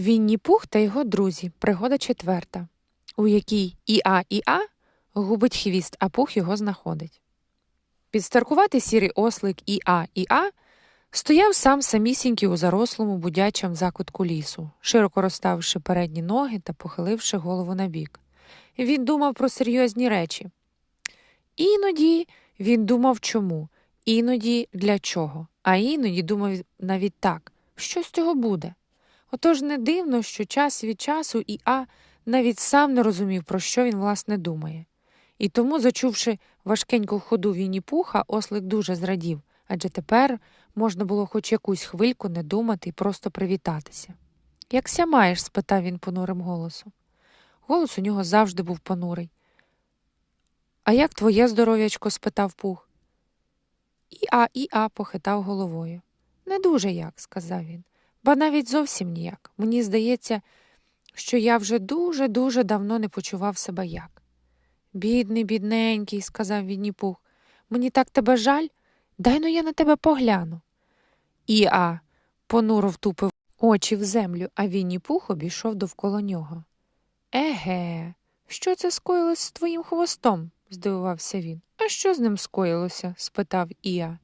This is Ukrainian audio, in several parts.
Вінні Пух та його друзі. Пригода четверта, у якій Іа Іа губить хвіст, а пух його знаходить. Підстаркуватий сірий ослик Іа Іа стояв сам самісінький у зарослому будячому закутку лісу, широко розставивши передні ноги та похиливши голову набік. Він думав про серйозні речі. Іноді він думав чому, іноді для чого, а іноді думав навіть так, що з цього буде. Отож не дивно, що час від часу Іа навіть сам не розумів, про що він власне думає. І тому, зачувши важкеньку ходу Вінні Пуха, ослик дуже зрадів, адже тепер можна було хоч якусь хвильку не думати і просто привітатися. Якся маєш? спитав він понурим голосом. Голос у нього завжди був понурий. А як твоє здоров'ячко? спитав пух. Іа Іа похитав головою. Не дуже як, сказав він, ба навіть зовсім ніяк. Мені здається, що я вже дуже-дуже давно не почував себе як. Бідний, бідненький, сказав Вінні-Пух, мені так тебе жаль, дай ну я на тебе погляну. Іа понуро втупив очі в землю, а Вінні-Пух обійшов довкола нього. Еге, що це скоїлось з твоїм хвостом? здивувався він. А що з ним скоїлося? спитав Іа.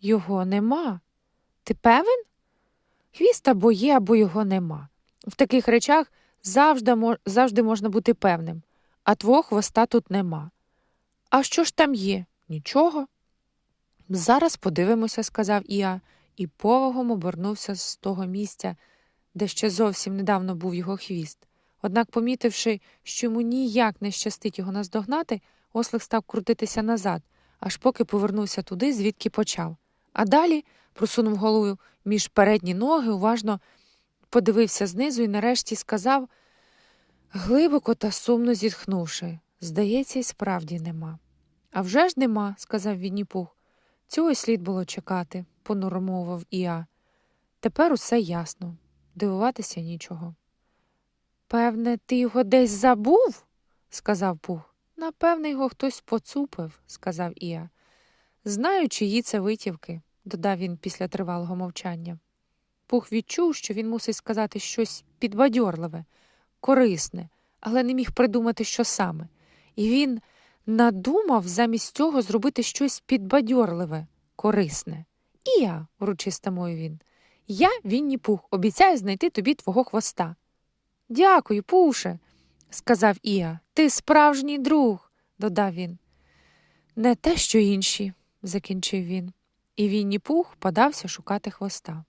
Його нема. Ти певен? Хвіст або є, або його нема. В таких речах завжди, завжди можна бути певним, а твого хвоста тут нема. А що ж там є? Нічого. Зараз подивимося, сказав Іа, і повагом обернувся з того місця, де ще зовсім недавно був його хвіст. Однак, помітивши, що йому ніяк не щастить його наздогнати, ослик став крутитися назад, аж поки повернувся туди, звідки почав. А далі просунув голову між передні ноги, уважно подивився знизу і нарешті сказав, глибоко та сумно зітхнувши, здається, й справді нема. «А вже ж нема, сказав Вінні-Пух. Цього й слід було чекати, понуро мовив Іа. Тепер усе ясно, дивуватися нічого. Певне, ти його десь забув? сказав Пух. Напевне, його хтось поцупив, сказав Іа. Знаю, чиї це витівки, додав він після тривалого мовчання. Пух відчув, що він мусить сказати щось підбадьорливе, корисне, але не міг придумати, що саме. І він надумав замість цього зробити щось підбадьорливе, корисне. І я, урочисто мовив він, я Вінні Пух, обіцяю знайти тобі твого хвоста. Дякую, Пуше, сказав Іа. Ти справжній друг, додав він. Не те, що інші, закінчив він, і Вінні Пух подався шукати хвоста.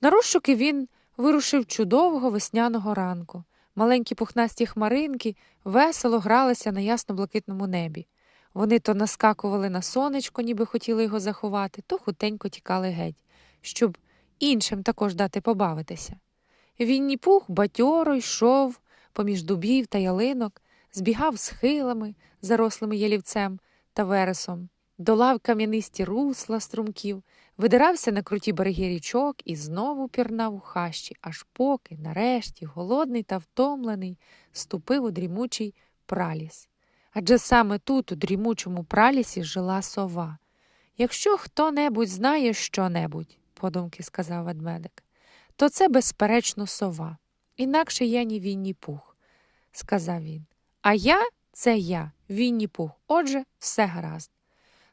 На розшуки він вирушив чудового весняного ранку. Маленькі пухнасті хмаринки весело гралися на ясно-блакитному небі. Вони то наскакували на сонечко, ніби хотіли його заховати, то хутенько тікали геть, щоб іншим також дати побавитися. Вінні пух батьоро йшов поміж дубів та ялинок, збігав схилами, зарослими ялівцем та вересом, долав кам'янисті русла струмків, видирався на круті береги річок і знову пірнав у хащі, аж поки, нарешті, голодний та втомлений, ступив у дрімучий праліс. Адже саме тут, у дрімучому пралісі, жила сова. Якщо хто небудь знає що-небудь, подумки сказав ведмедик, то це, безперечно, сова. Інакше я ні Вінні Пух, сказав він. А я це я, Вінні Пух. Отже, все гаразд.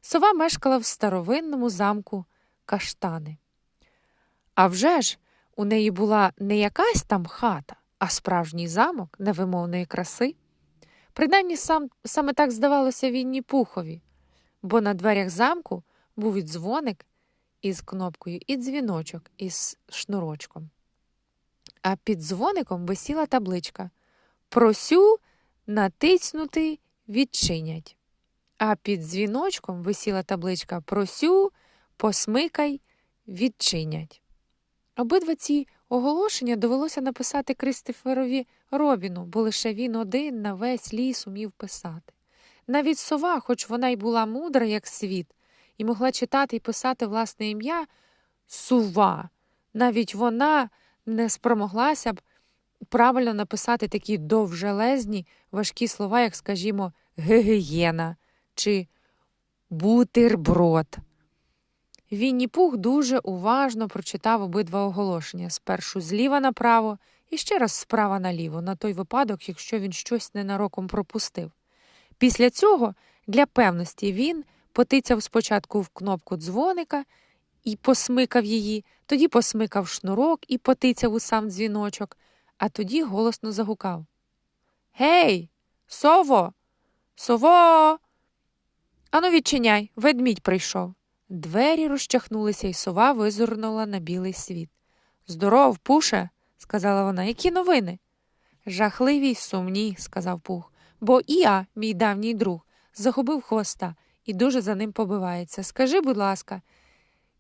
Сова мешкала в старовинному замку каштани. А вже ж у неї була не якась там хата, а справжній замок невимовної краси. Принаймні сам, саме так здавалося Вінні Пухові, бо на дверях замку був і дзвоник із кнопкою, і дзвіночок із шнурочком. А під дзвоником висіла табличка Просю натиснути відчинять. А під дзвіночком висіла табличка Просю, посмикай, відчинять. Обидва ці оголошення довелося написати Кристоферові Робіну, бо лише він один на весь ліс умів писати. Навіть сова, хоч вона й була мудра, як світ, і могла читати і писати власне ім'я сува, навіть вона не спромоглася б правильно написати такі довжелезні важкі слова, як, скажімо, гигієна чи бутерброд. Вінні Пух дуже уважно прочитав обидва оголошення спершу зліва направо і ще раз справа наліво, на той випадок, якщо він щось ненароком пропустив. Після цього, для певності, він потицяв спочатку в кнопку дзвоника і посмикав її, тоді посмикав шнурок і потицяв у сам дзвіночок, а тоді голосно загукав Гей, сово, сово. Ану, відчиняй, ведмідь прийшов. Двері розчахнулися, і сова визирнула на білий світ. Здоров, пуше, сказала вона, які новини? Жахливі й сумні, сказав Пух, бо і я, мій давній друг, загубив хвоста і дуже за ним побивається. Скажи, будь ласка,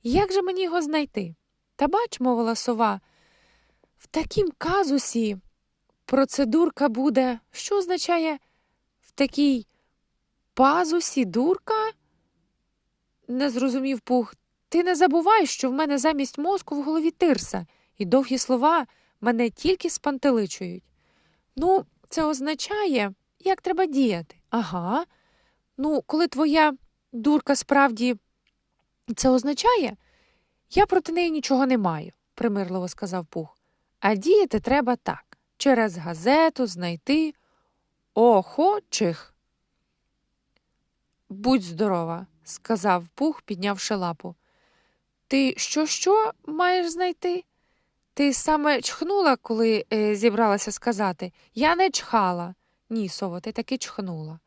як же мені його знайти? Та бач, мовила сова, в такім казусі процедурка буде, що означає в такій пазусі дурка? Не зрозумів Пух. Ти не забувай, що в мене замість мозку в голові тирса, і довгі слова мене тільки спантеличують. Ну, це означає, як треба діяти. Ага. Ну, коли твоя дурка справді це означає, я проти неї нічого не маю, примирливо сказав Пух. А діяти треба так через газету знайти охочих. Будь здорова, сказав Пух, піднявши лапу. Ти що, що маєш знайти? Ти саме чхнула, коли е, зібралася сказати. Я не чхала. Ні, сово, ти таки чхнула.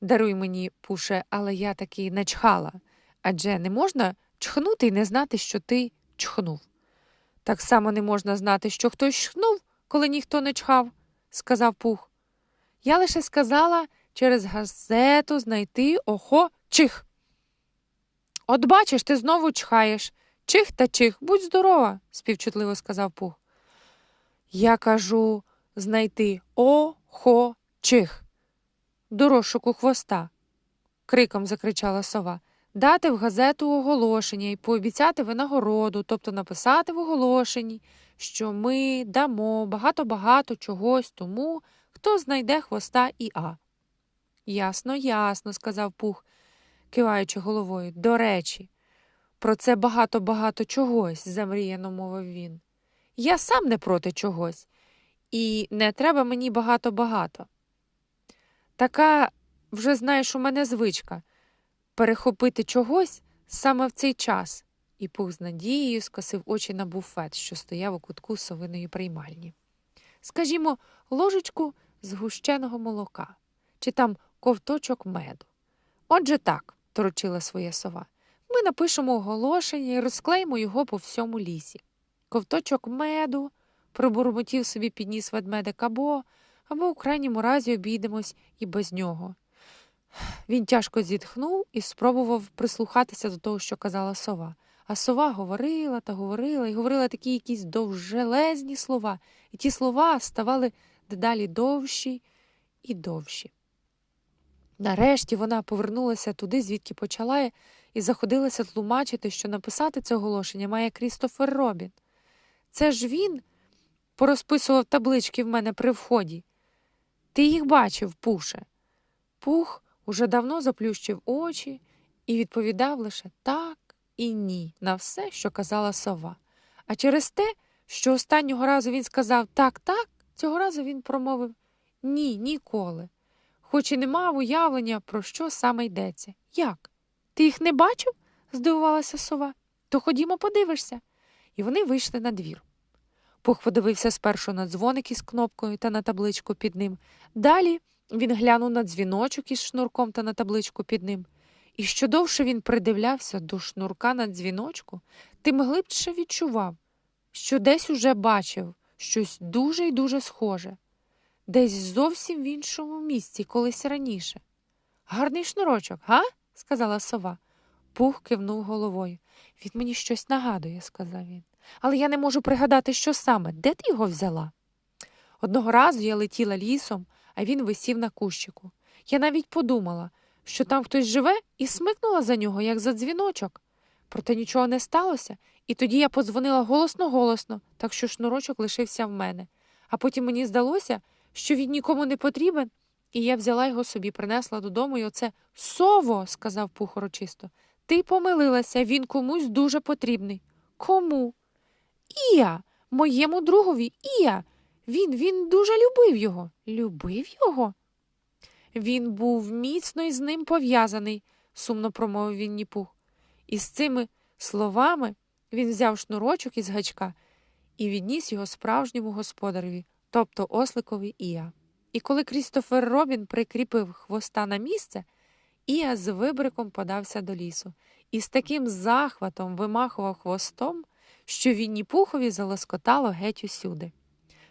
Даруй мені, пуше, але я таки не чхала. Адже не можна чхнути і не знати, що ти чхнув. Так само не можна знати, що хтось чхнув, коли ніхто не чхав, сказав Пух. Я лише сказала через газету знайти охо чих. От бачиш, ти знову чхаєш. Чих та чих, будь здорова, співчутливо сказав Пух. Я кажу знайти охо чих. До розшуку хвоста, криком закричала сова. Дати в газету оголошення і пообіцяти винагороду, тобто написати в оголошенні, що ми дамо багато-багато чогось тому, хто знайде хвоста і А. Ясно, ясно, сказав Пух, киваючи головою. До речі, про це багато-багато чогось, замріяно мовив він. Я сам не проти чогось, і не треба мені багато-багато. Така, вже знаєш, у мене звичка перехопити чогось саме в цей час, і пух з надією скосив очі на буфет, що стояв у кутку совиної приймальні. Скажімо, ложечку згущеного молока, чи там ковточок меду. Отже так, торочила своя сова. Ми напишемо оголошення і розклеїмо його по всьому лісі. Ковточок меду, пробурмотів собі підніс ведмедик або, або у крайньому разі обійдемось і без нього. Він тяжко зітхнув і спробував прислухатися до того, що казала сова. А сова говорила та говорила і говорила такі якісь довжелезні слова, і ті слова ставали дедалі довші і довші. Нарешті вона повернулася туди, звідки почала, і заходилася тлумачити, що написати це оголошення має Крістофер Робін. Це ж він порозписував таблички в мене при вході. Ти їх бачив, Пуше. Пух уже давно заплющив очі і відповідав лише так і ні на все, що казала сова. А через те, що останнього разу він сказав так, так, цього разу він промовив ні, ніколи, хоч і не мав уявлення, про що саме йдеться. Як? Ти їх не бачив? здивувалася сова. То ходімо, подивишся. І вони вийшли на двір. Пух подивився спершу на дзвоник із кнопкою та на табличку під ним. Далі він глянув на дзвіночок із шнурком та на табличку під ним. І що довше він придивлявся до шнурка на дзвіночку, тим глибше відчував, що десь уже бачив щось дуже й дуже схоже, десь зовсім в іншому місці, колись раніше. Гарний шнурочок, га? сказала сова. Пух кивнув головою. Він мені щось нагадує, сказав він. Але я не можу пригадати, що саме, де ти його взяла? Одного разу я летіла лісом, а він висів на кущику. Я навіть подумала, що там хтось живе, і смикнула за нього, як за дзвіночок. Проте нічого не сталося, і тоді я подзвонила голосно-голосно, так що шнурочок лишився в мене. А потім мені здалося, що він нікому не потрібен, і я взяла його собі, принесла додому, і оце сово, сказав Пух урочисто. Ти помилилася, він комусь дуже потрібний. Кому? Ія, моєму другові Ія. Він він дуже любив його. Любив його? Він був міцно із ним пов'язаний, сумно промовив Вінні Пух. І з цими словами він взяв шнурочок із гачка і відніс його справжньому господареві, тобто осликові Ія. І коли Крістофер Робін прикріпив хвоста на місце, Ія з вибриком подався до лісу і з таким захватом вимахував хвостом, що Вінні Пухові залоскотало геть усюди.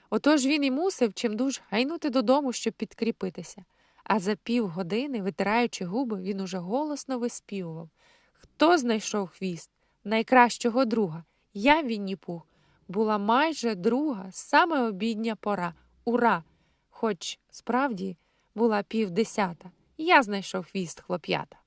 Отож він і мусив чимдуж гайнути додому, щоб підкріпитися, а за півгодини, витираючи губи, він уже голосно виспівував Хто знайшов хвіст? Найкращого друга. Я, Вінні Пух, була майже друга, саме обідня пора. Ура! Хоч справді була півдесята. Я знайшов хвіст хлоп'ята.